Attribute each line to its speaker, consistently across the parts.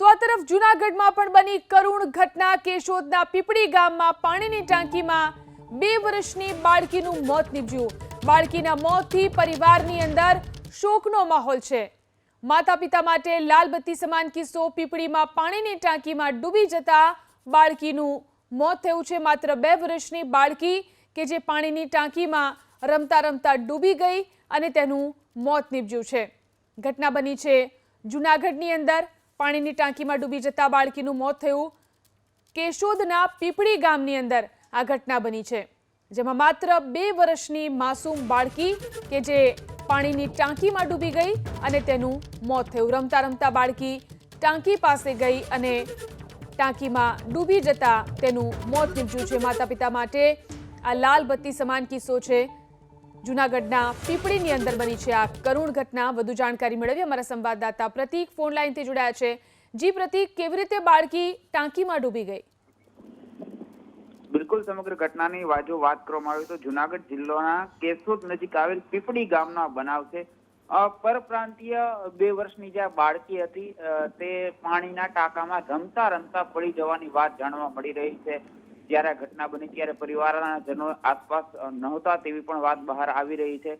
Speaker 1: તો આ તરફ જૂનાગઢમાં પણ બની કરુણ ઘટના. કેશોદના પીપળી ગામમાં પાણીની ટાંકીમાં બે વર્ષની બાળકીનું મોત નીપજ્યું. બાળકીના મોતથી પરિવારની અંદર શોકનો માહોલ છે. માતા પિતા માટે લાલબત્તી સમાન કિસ્સો પીપળીમાં પાણીની ટાંકીમાં ડૂબી જતા બાળકીનું મોત થયું છે. માત્ર બે વર્ષની બાળકી કે જે પાણીની ટાંકીમાં રમતા રમતા ડૂબી ગઈ અને તેનું મોત નીપજ્યું છે. ઘટના બની છે જૂનાગઢની અંદર. પાણીની ટાંકીમાં ડૂબી જતા બાળકીનું મોત થયું. કેશોદના પીપળી ગામની અંદર આ ઘટના બની છે, જેમાં માત્ર બે વર્ષની માસૂમ બાળકી કે જે પાણીની ટાંકીમાં ડૂબી ગઈ અને તેનું મોત થયું. રમતા રમતા બાળકી ટાંકી પાસે ગઈ અને ટાંકીમાં ડૂબી જતા તેનું મોત નીપજ્યું છે. માતા પિતા માટે આ લાલ બત્તી સમાન કિસ્સો છે. જૂનાગઢના પીપળીની અંદર બની છે આ કરુણ ઘટના. વધુ જાણકારી મેળવી અમારા સંવાદદાતા પ્રતિક ફોન જોડાયા છે. જી પ્રતિક, કેવી રીતે બાળકી ટાંકીમાં ડૂબી ગઈ?
Speaker 2: બિલકુલ, સમગ્ર ઘટનાની વાજો વાત કરવામાં આવી તો જુનાગઢ જિલ્લાના કેશોદ નજીક આવેલ પીપળી ગામનો બનાવ છે. પરપ્રાંતીય બે વર્ષની જે બાળકી હતી તે પાણીના ટાંકામાં રમતા રમતા પડી જવાની વાત જાણવા મળી રહી છે. જ્યારે આ ઘટના બની ત્યારે પરિવારના જનો આસપાસ નહોતા તેવી પણ વાત બહાર આવી રહી છે.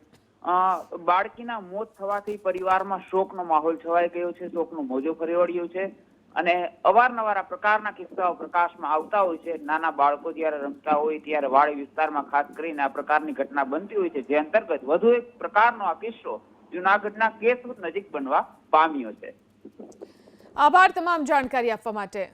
Speaker 2: બાળકીના મોત થવાથી પરિવારમાં શોકનો માહોલ છવાઈ ગયો છે, શોકનું મોજો ફરી વળ્યું છે અને અવારનવાર આ પ્રકારના કિસ્સાઓ પ્રકાશમાં આવતા હોય છે. નાના બાળકો જ્યારે રમતા હોય ત્યારે વાડી વિસ્તારમાં ખાસ કરીને આ પ્રકારની ઘટના બનતી હોય છે, જે અંતર્ગત વધુ એક પ્રકારનો આ કિસ્સો જુનાગઢના કેસ નજીક બનવા પામ્યો છે.
Speaker 1: આભાર તમામ જાણકારી આપવા માટે.